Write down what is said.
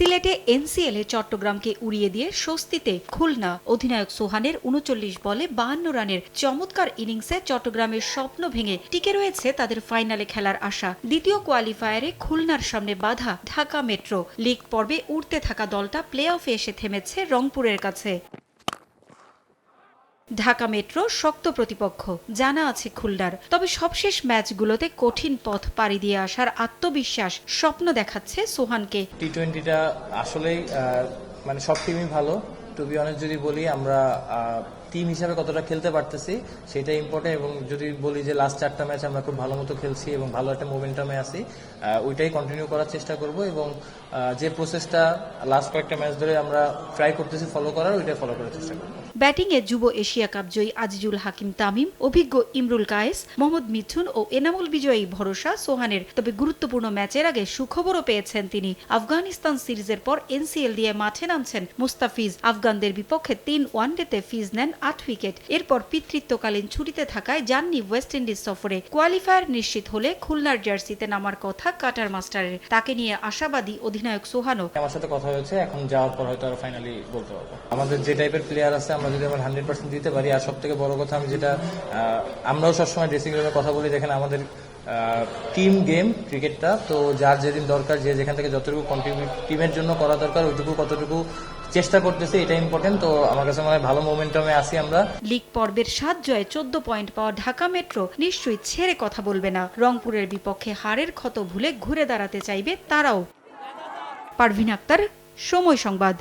সিলেটে এনসিএল এ চট্টগ্রামকে উড়িয়ে দিয়ে স্বস্তিতে খুলনা। অধিনায়ক সোহানের উনচল্লিশ বলে বাহান্ন রানের চমৎকার ইনিংসে চট্টগ্রামের স্বপ্ন ভেঙে টিকে রয়েছে তাদের ফাইনালে খেলার আশা। দ্বিতীয় কোয়ালিফায়ারে খুলনার সামনে বাধা ঢাকা মেট্রো। লিগ পর্বে উঠতে থাকা দলটা প্লে অফে এসে থেমেছে রংপুরের কাছে। ঢাকা মেট্রো শক্ত প্রতিপক্ষ, জানা আছে খুলনার। তবে সবশেষ ম্যাচগুলোতে কঠিন পথ পাড়ি দিয়ে আসার আত্মবিশ্বাস স্বপ্ন দেখাচ্ছে সোহানকে। টি টোয়েন্টিটা আসলেই মানে সব টিমই ভালো। টু বি অনেক যদি বলি, আমরা টিম হিসাবে কতটা খেলতে পারতেছি সেটা ইম্পর্টেন্ট এবং যদি বলি যে লাস্ট চারটা ম্যাচ আমরা খুব ভালো মতো খেলছি এবং ভালো একটা মোমেন্টামে আছি ওইটাই কন্টিনিউ করার চেষ্টা করব এবং যে প্রসেসটা লাস্ট কয়েকটা ম্যাচ ধরে আমরা ট্রাই করতেছি ফলো করার, ওইটাই ফলো করার চেষ্টা করব। ব্যাটিংয়ে যুব এশিয়া কাপ জয়ী আজিজুল হাকিম তামিম, অভিজ্ঞ ইমরুল কায়েস, মোহাম্মদ মিথুন ও এনামুল বিজয়ী ভরসা সোহানের। তবে গুরুত্বপূর্ণ ম্যাচের আগে সুখবরও পেয়েছেন তিনি। আফগানিস্তান সিরিজের পর এনসিএল দিয়ে মাঠে নামছেন মুস্তাফিজ। আফগানদের বিপক্ষে তিন ওয়ানডেতে ফিজ নেন আট উইকেট। এরপর পিতৃত্বকালীন ছুটিতে থাকায় যাননি ওয়েস্ট ইন্ডিজ সফরে। কোয়ালিফায়ার নিশ্চিত হলে খুলনার জার্সিতে নামার কথা কাটার মাস্টারের। তাকে নিয়ে আশাবাদী অধিনায়ক সোহানো আমার সাথে কথা হয়েছে, এখন যাওয়ার পর হয়তো আরও ফাইনালি বলতে পারব। আমাদের যে টাইপের প্লেয়ার আছে, আমরা যদি আমার হান্ড্রেড পার্সেন্ট দিতে পারি, আর সব থেকে বড় কথা আমি যেটা আমরাও সবসময় ড্রেসিং রুমে কথা বলি যেখানে আমাদের টিম গেম ক্রিকেটটা তো যার যেদিন দরকার, যে যেখান থেকে যতটুকু কন্ট্রিবিউট টিমের জন্য করা দরকার, ওইটুকু কতটুকু চেষ্টা করতেছে এটা ইম্পর্টেন্ট তো আমার কাছে মনে হয় ভালো মোমেন্টামে আছি আমরা। লিগ পর্বের সাত জয়ে চোদ্দ পয়েন্ট পাওয়া ঢাকা মেট্রো নিশ্চয়ই ছেড়ে কথা বলবে না। রংপুরের বিপক্ষে হারের ক্ষত ভুলে ঘুরে দাঁড়াতে চাইবে তারাও। পারভিন আক্তার, সময় সংবাদ।